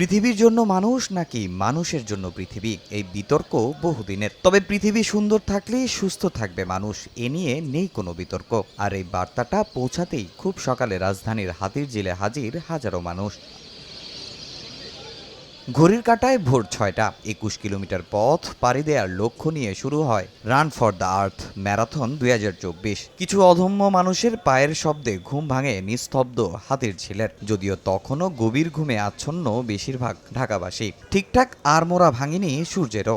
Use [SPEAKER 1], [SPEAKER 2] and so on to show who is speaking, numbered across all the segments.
[SPEAKER 1] পৃথিবীর জন্য মানুষ নাকি মানুষের জন্য পৃথিবী? এই বিতর্ক বহুদিনের। তবে পৃথিবী সুন্দর থাকলেই সুস্থ থাকবে মানুষ। এ নিয়ে নেই কোনো বিতর্ক। আর এই বার্তাটা পৌঁছাতেই খুব সকালে রাজধানীর হাতির জিলে হাজির হাজারো মানুষ। ঘড়ির কাটায় ভোর ছয়টা, একুশ কিলোমিটার পথ পাড়ি দেওয়ার লক্ষ্য নিয়ে শুরু হয় run for the earth marathon দুই হাজার চব্বিশ। কিছু অধম্য মানুষের পায়ের শব্দে ঘুম ভাঙে নিস্তব্ধ হাতির ছেলের যদিও তখনও গভীর ঘুমে আচ্ছন্ন বেশিরভাগ ঢাকাবাসী। ঠিকঠাক আর মোরা ভাঙেনি সূর্যেরও।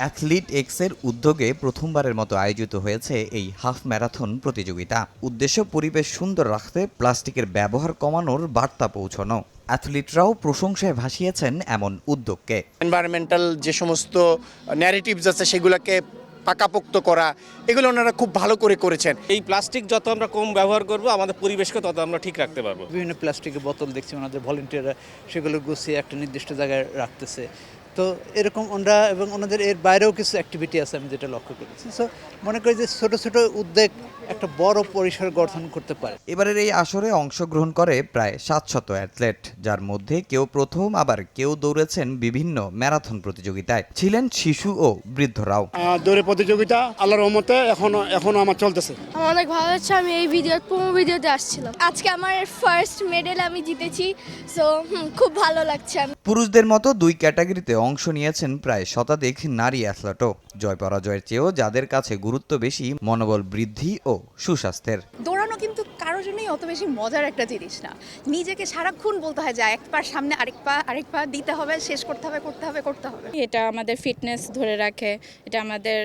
[SPEAKER 1] অ্যাথলিট এক্সের উদ্যোগে প্রথমবারের মতো আয়োজিত হয়েছে এই হাফ ম্যারাথন প্রতিযোগিতা। উদ্দেশ্য পরিবেশ সুন্দর রাখতে প্লাস্টিকের ব্যবহার কমানোর বার্তা পৌঁছানো। অ্যাথলিটরাও প্রশংসায় ভাসিয়েছেন এমন উদ্যোগকে।
[SPEAKER 2] এনভায়রনমেন্টাল যে সমস্ত ন্যারেটিভস আছে সেগুলোকে পাকাপোক্ত করা এগুলো ওনারা খুব ভালো করে করেছেন।
[SPEAKER 3] এই প্লাস্টিক যত আমরা কম ব্যবহার করব আমাদের পরিবেশকে তত আমরা ঠিক রাখতে পারব।
[SPEAKER 4] বিভিন্ন প্লাস্টিকের বোতল দেখছি ওনাদের ভলেন্টিয়াররা সেগুলো গুছিয়ে একটা নির্দিষ্ট জায়গায় রাখতেছে। তো এরকম ওনারা এবং ওনাদের এর বাইরেও কিছু অ্যাক্টিভিটি আছে আমি যেটা লক্ষ্য করেছি। সো মনে করি যে ছোট ছোট উদ্যোগ একটা বড় পরিসর গঠন করতে পারে।
[SPEAKER 1] এবারের এই আসরে অংশগ্রহণ করে প্রায় সাতশত অ্যাথলেট যার মধ্যে কেউ প্রথম আবার কেউ দৌড়েছেন বিভিন্ন ম্যারাথন প্রতিযোগিতায়। ছিলেন শিশু ও বৃদ্ধরাও
[SPEAKER 5] দৌড়ে প্রতিযোগিতা আল্লাহর রহমতে এখনও এখনও আমার চলতেছে।
[SPEAKER 6] আমার অনেক ভালো লাগছে আমি এই ভিডিও প্রোমো ভিডিওতে আসছিলাম। আজকে আমার ফার্স্ট মেডেল আমি জিতেছি সো খুব ভালো লাগছে। আমি
[SPEAKER 1] পুরুষদের মতো দুই ক্যাটাগরিতে অংশ নিয়েছেন প্রায় শতাধিক নারী অ্যাথলেটও। জয় পরাজয়ের চেয়েও যাদের কাছে গুরুত্ব বেশি, মনোবল বৃদ্ধি ও সুস্বাস্থ্যের।
[SPEAKER 7] কারোর জন্যই অত বেশি মজার একটা জিনিস না। নিজেকে সারাক্ষণ বলতে হয় যে এক পা সামনে আরেক পা আরেক পা দিতে হবে শেষ করতে হবে করতে হবে করতে হবে।
[SPEAKER 8] এটা আমাদের ফিটনেস ধরে রাখে এটা আমাদের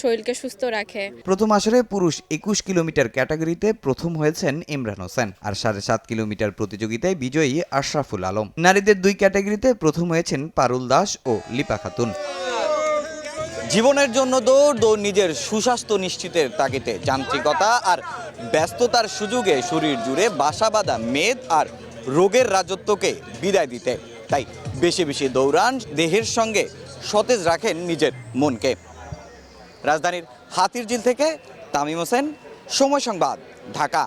[SPEAKER 8] শরীরকে সুস্থ রাখে।
[SPEAKER 1] প্রথম আসরে পুরুষ একুশ কিলোমিটার ক্যাটাগরিতে প্রথম হয়েছেন ইমরান হোসেন আর সাড়ে সাত কিলোমিটার প্রতিযোগিতায় বিজয়ী আশরাফুল আলম। নারীদের দুই ক্যাটাগরিতে প্রথম হয়েছেন পারুল দাস ও লিপা খাতুন। জীবনের জন্য দৌড় দৌড় নিজের সুস্বাস্থ্য নিশ্চিতের তাগিতে যান্ত্রিকতা আর ব্যস্ততার সুযোগে শরীর জুড়ে বাসা বাঁধা মেদ আর রোগের রাজত্বকে বিদায় দিতে। তাই বেশি বেশি দৌড়ান, দেহের সঙ্গে সতেজ রাখেন নিজের মনকে। রাজধানীর হাতিরঝিল থেকে তামিম হোসেন, সময় সংবাদ, ঢাকা।